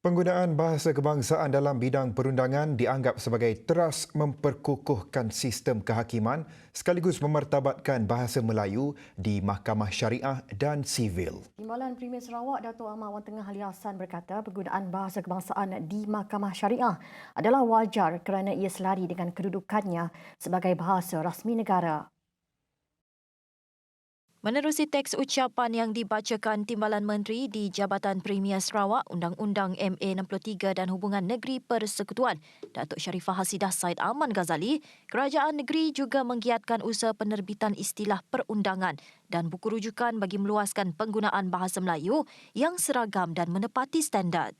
Penggunaan bahasa kebangsaan dalam bidang perundangan dianggap sebagai teras memperkukuhkan sistem kehakiman sekaligus memartabatkan bahasa Melayu di Mahkamah Syariah dan Sivil. Timbalan Premier Sarawak Dato' Ahmad Wan Tengah Ali Hassan berkata penggunaan bahasa kebangsaan di Mahkamah Syariah adalah wajar kerana ia selari dengan kedudukannya sebagai bahasa rasmi negara. Menerusi teks ucapan yang dibacakan Timbalan Menteri di Jabatan Premier Sarawak Undang-Undang MA 63 dan Hubungan Negeri Persekutuan, Datuk Sharifah Hasidah Said Aman Ghazali, kerajaan negeri juga menggiatkan usaha penerbitan istilah perundangan dan buku rujukan bagi meluaskan penggunaan bahasa Melayu yang seragam dan menepati standard.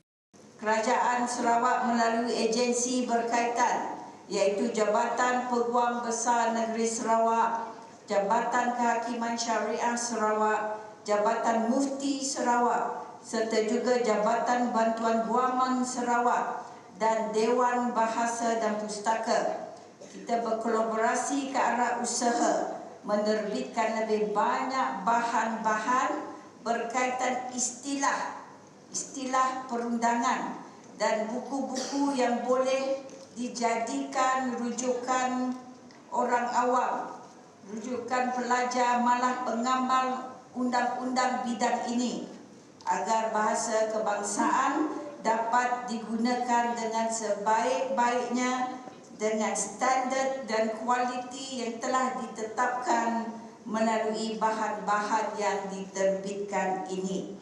Kerajaan Sarawak melalui agensi berkaitan iaitu Jabatan Peguam Besar Negeri Sarawak Jabatan Kehakiman Syariah Sarawak, Jabatan Mufti Sarawak serta juga Jabatan Bantuan Guaman Sarawak dan Dewan Bahasa dan Pustaka. Kita berkolaborasi ke arah usaha menerbitkan lebih banyak bahan-bahan berkaitan istilah istilah perundangan dan buku-buku yang boleh dijadikan rujukan orang awam rujukan pelajar malah pengamal undang-undang bidang ini agar bahasa kebangsaan dapat digunakan dengan sebaik-baiknya dengan standard dan kualiti yang telah ditetapkan melalui bahan-bahan yang diterbitkan ini.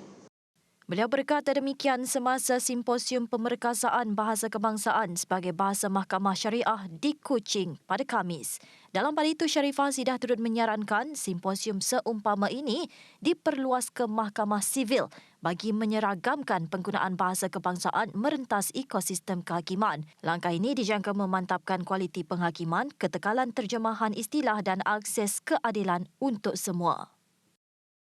Beliau berkata demikian semasa simposium pemerkasaan bahasa kebangsaan sebagai bahasa mahkamah syariah di Kuching pada Kamis. Dalam pada itu, Sharifah Sidah turut menyarankan simposium seumpama ini diperluas ke mahkamah sivil bagi menyeragamkan penggunaan bahasa kebangsaan merentas ekosistem kehakiman. Langkah ini dijangka memantapkan kualiti penghakiman, ketekalan terjemahan istilah dan akses keadilan untuk semua.